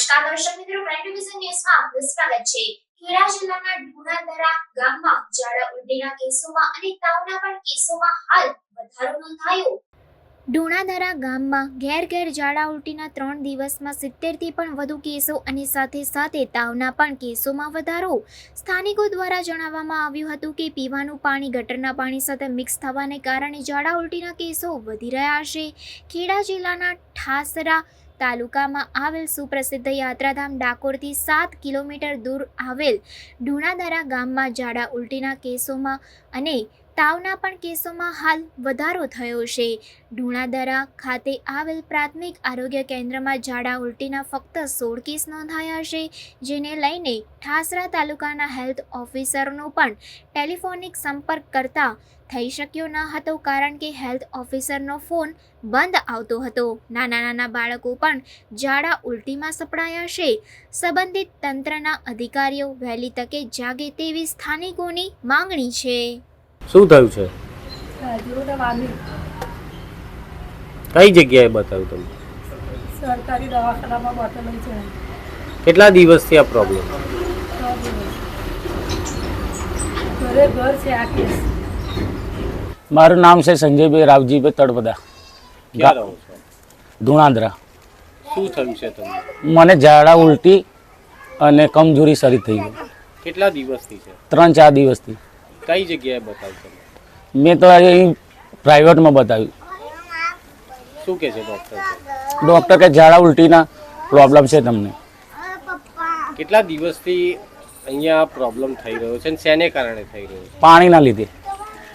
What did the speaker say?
નમસ્કાર દર્શક મિત્રો પ્રાઇમ ડિવિઝન ન્યૂઝમાં સ્વાગત છે. ખેડા જિલ્લાના ઢુણાદરા ગામમાં ઝાડા ઉલટીના કેસોમાં અને તાવના પણ કેસોમાં હાલ વધારો નોંધાયો. ઢુણાદરા ગામમાં ઘેર ઘેર ઝાડા ઉલટીના ત્રણ દિવસમાં સિત્તેરથી પણ વધુ કેસો અને સાથે સાથે તાવના પણ કેસોમાં વધારો. સ્થાનિકો દ્વારા જણાવવામાં આવ્યું હતું કે પીવાનું પાણી ગટરના પાણી સાથે મિક્સ થવાને કારણે ઝાડા ઉલટીના કેસો વધી રહ્યા છે. ખેડા જિલ્લાના ઠાસરા તાલુકામાં આવેલ સુપ્રસિદ્ધ યાત્રાધામ ડાકોરથી સાત કિલોમીટર દૂર આવેલ ઢુણાદરા ગામમાં ઝાડા ઉલટીના કેસોમાં અને તાવના પણ કેસોમાં હાલ વધારો થયો છે. ઢુણાદરા ખાતે આવેલ પ્રાથમિક આરોગ્ય કેન્દ્રમાં ઝાડા ઉલટીના ફક્ત સોળ કેસ નોંધાયા છે, જેને લઈને ઠાસરા તાલુકાના હેલ્થ ઓફિસરનો પણ ટેલિફોનિક સંપર્ક કરતા થઈ શક્યો ન હતો, કારણ કે હેલ્થ ઓફિસરનો ફોન બંધ આવતો હતો. નાના નાના બાળકો પણ ઝાડા ઉલટીમાં સપડાયા છે. સંબંધિત તંત્રના અધિકારીઓ વહેલી તકે જાગે તેવી સ્થાનિકોની માંગણી છે. શું થયું છે? કઈ જગ્યાએ બતાવ્યું તમને? સરકારી દવાખાનામાં બતાવેલ છે કેટલા દિવસથી આ પ્રોબ્લેમ દિવસ ઘરે ઘર છે આ કેસ. મારું નામ છે સંજયભાઈ રાવજીભાઈ તળપદા ક્યાં રહો છો? ધુણાદરા. શું થયું છે તમને? મને ઝાડા ઉલટી અને કમજોરી સારી થઈ ગઈ. કેટલા દિવસથી છે? ત્રણ ચાર દિવસથી. કઈ જગ્યાએ બતાવ્યું તમે? મેં તો અહીં પ્રાઇવેટમાં બતાવ્યું. શું કે છે ડોક્ટર ડૉક્ટર કે ઝાડા ઉલટીના પ્રોબ્લેમ છે તમને. કેટલા દિવસથી અહીંયા પ્રોબ્લેમ થઈ રહ્યો છે અને શેને કારણે થઈ રહ્યો છે? પાણીના લીધે.